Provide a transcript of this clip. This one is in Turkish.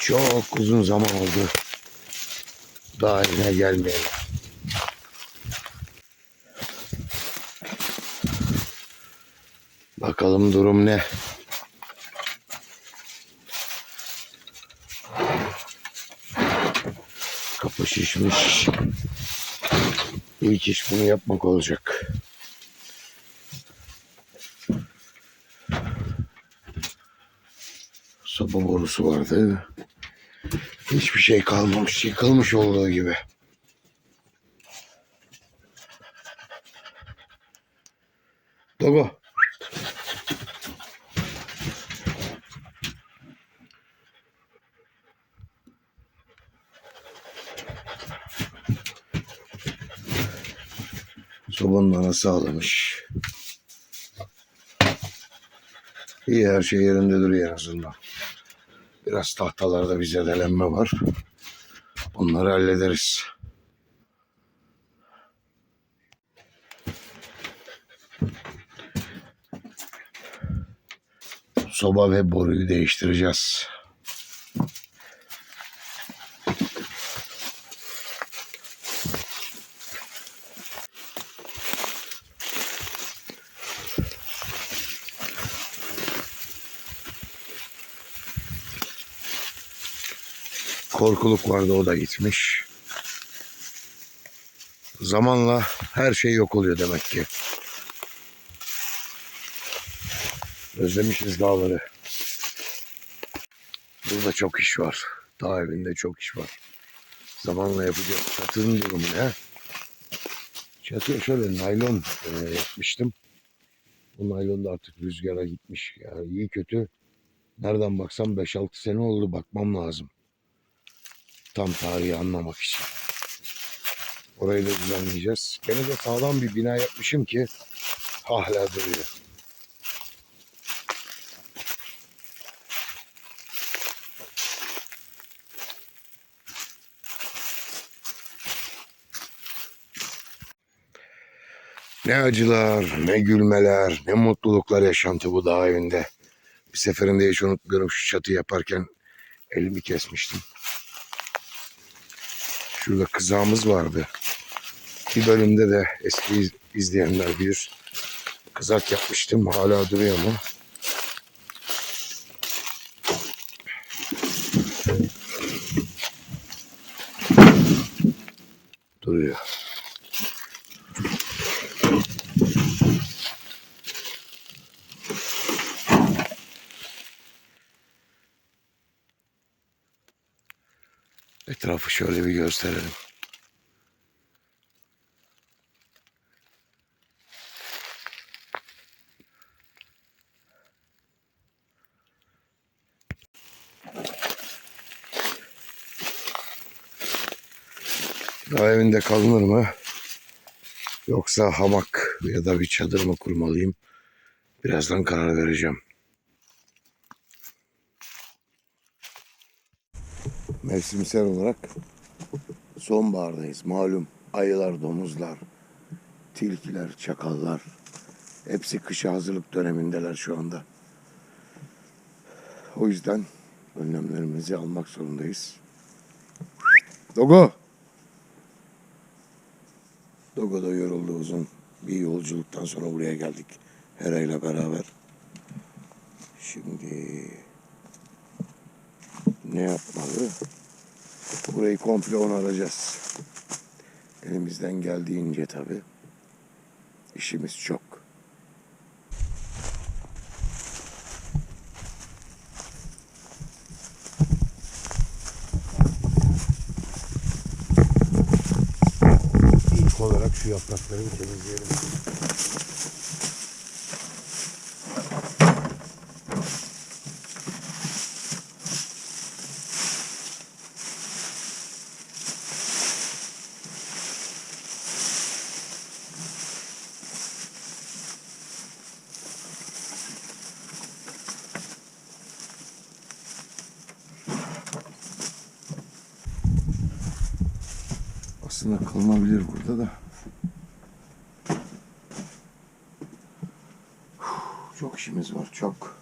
Çok uzun zaman oldu. Daha evine gelmeyelim. Bakalım durum ne? Kapı şişmiş. İlk iş bunu yapmak olacak. Soba borusu vardı. Hiçbir şey kalmamış. Yıkılmış olduğu gibi. Dogo. Sobanın anası ağlamış. İyi her şey yerinde duruyor en azından. Biraz tahtalarda bir zedelenme var. Bunları hallederiz. Soba ve boruyu değiştireceğiz. Korkuluk vardı o da gitmiş. Zamanla her şey yok oluyor demek ki. Özlemişiz dağları. Burada çok iş var. Dağ evinde çok iş var. Zamanla yapacağız. Çatının durumu ne? Çatı şöyle naylon e, yapmıştım. Bu naylon da artık rüzgara gitmiş. Yani iyi kötü. Nereden baksam 5-6 sene oldu bakmam lazım. Tam tarihi anlamak için. Orayı da düzenleyeceğiz. Gene de sağlam bir bina yapmışım ki hala duruyor. Ne acılar, ne gülmeler, ne mutluluklar yaşantı bu dağ evinde. Bir seferinde hiç unutmuyorum şu çatı yaparken elimi kesmiştim. Şurada kızağımız vardı. Bir bölümde de eski iz- izleyenler bilir. Kızak yapmıştım. Hala duruyor mu? Duruyor. Etrafı şöyle bir gösterelim. Daha evinde kalınır mı? Yoksa hamak ya da bir çadır mı kurmalıyım? Birazdan karar vereceğim. Mevsimsel olarak sonbahardayız. Malum ayılar, domuzlar, tilkiler, çakallar hepsi kışa hazırlık dönemindeler şu anda. O yüzden önlemlerimizi almak zorundayız. Dogo! Dogo da yoruldu uzun bir yolculuktan sonra buraya geldik. Hera ile beraber. Şimdi ne yapmalı? Burayı komple onaracağız. Elimizden geldiğince tabii. İşimiz çok. İlk olarak şu yaprakları temizleyelim. Aslında kalınabilir burada da. Çok işimiz var çok.